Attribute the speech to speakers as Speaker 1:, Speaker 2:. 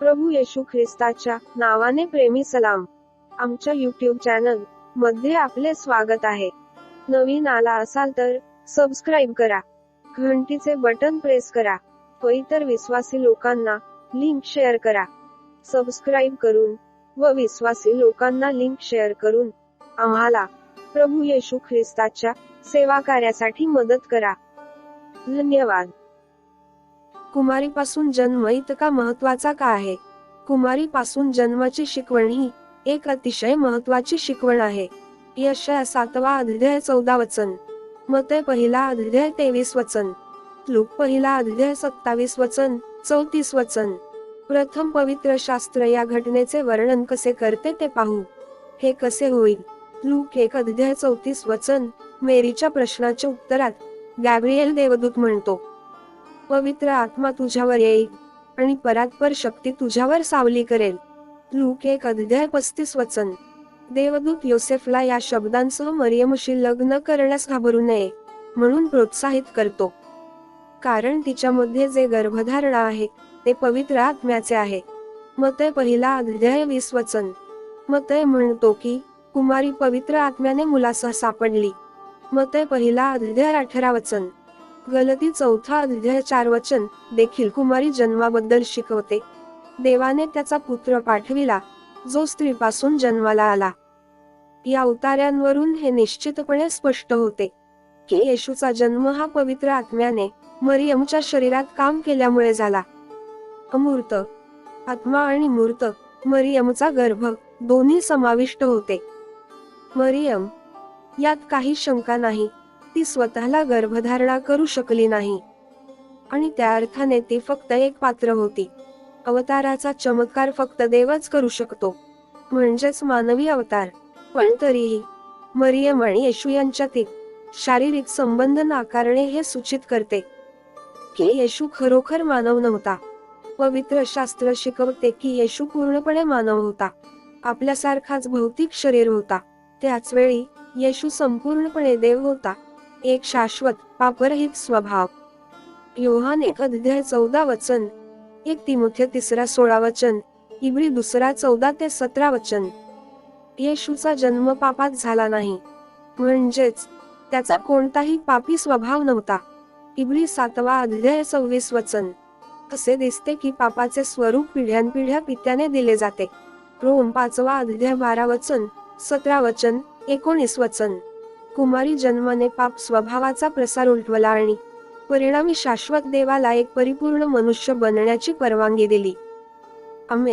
Speaker 1: प्रभू येशू ख्रिस्ताच्या नावाने प्रेमी सलाम. आमच्या युट्यूब चॅनलमध्ये आपले स्वागत आहे. नवीन आला असाल तर सबस्क्राईब करा. घंटीचे बटन प्रेस करा. व इतर विश्वासी लोकांना लिंक शेअर करा. सबस्क्राईब करून व विश्वासी लोकांना लिंक शेअर करून आम्हाला प्रभू येशू ख्रिस्ताच्या सेवा कार्यासाठी मदत करा. धन्यवाद. कुमारीपासून जन्म इतका महत्त्वाचा का आहे? कुमारीपासून जन्माची शिकवण ही एक अतिशय महत्वाची शिकवण आहे. यशया सातवा अध्याय चौदा वचन. मते पहिला अध्याय तेवीस वचन. लूक पहिला अध्याय सत्तावीस वचन चौतीस वचन. प्रथम पवित्र शास्त्र या घटनेचे वर्णन कसे करते ते पाहू. हे कसे होईल? लूक एक अध्याय चौतीस वचन मेरीच्या प्रश्नाच्या उत्तरात गॅब्रिएल देवदूत म्हणतो. पवित्र आत्मा तुझ्यावर येईल आणि परात्पर शक्ती तुझ्यावर सावली करेल. लूक एक अध्याय पस्तीस वचन. देवदूत योसेफला या शब्दांसह मरियमशी लग्न करण्यास घाबरू नये म्हणून प्रोत्साहित करतो. कारण तिच्यामध्ये जे गर्भधारणा आहे ते पवित्र आत्म्याचे आहे. मते पहिला अध्याय वीस वचन. मते म्हणतो की कुमारी पवित्र आत्म्याने मुलासह सापडली. मते पहिला अध्याय अठरा वचन. गलती चौथा अध्याय चार वचन देखील कुमारी जन्माबद्दल शिकवते. देवाने त्याचा पुत्र पाठविला जो स्त्रीपासून जन्माला आला. या उतार्यांवरून हे निश्चितपणे स्पष्ट होते की येशूचा जन्म हा पवित्र आत्म्याने मरियमच्या शरीरात काम केल्यामुळे झाला. अमूर्त आत्मा आणि मूर्त मरियमचा गर्भ दोन्ही समाविष्ट होते. मरियम यात काही शंका नाही ती स्वतःला गर्भधारणा करू शकली नाही. आणि त्या अर्थाने ती फक्त एक पात्र होती. अवताराचा चमत्कार फक्त देवच करू शकतो. म्हणजेच मानवी अवतार. पण तरीही मरियम आणि येशू यांच्यातील शारीरिक संबंध नाकारणे हे सूचित करते. की येशू खरोखर मानव नव्हता. पवित्र शास्त्र शिकवते की येशू पूर्णपणे मानव होता. आपल्यासारखाच भौतिक शरीर होता. त्याच वेळी येशू संपूर्णपणे देव होता. एक शाश्वत पापरहित स्वभाव. योहान एक अध्याय चौदा वचन. एक तिमुथ्य तिसरा सोळा वचन. इब्री दुसरा चौदा ते सतरा वचन. येशूचा जन्म पापात झाला नाही. म्हणजेच त्याचा कोणताही पापी स्वभाव नव्हता. इब्री सातवा अध्याय सव्वीस वचन. असे दिसते की पापाचे स्वरूप पिढ्यानपिढ्या पित्याने दिले जाते. रोम पाचवा अध्याय बारा वचन सतरा वचन एकोणीस वचन. कुमारी जन्माने पाप स्वभावाचा प्रसार उलटवला आणि परिणामी शाश्वत देवाला एक परिपूर्ण मनुष्य बनण्याची परवानगी दिली. आम्ही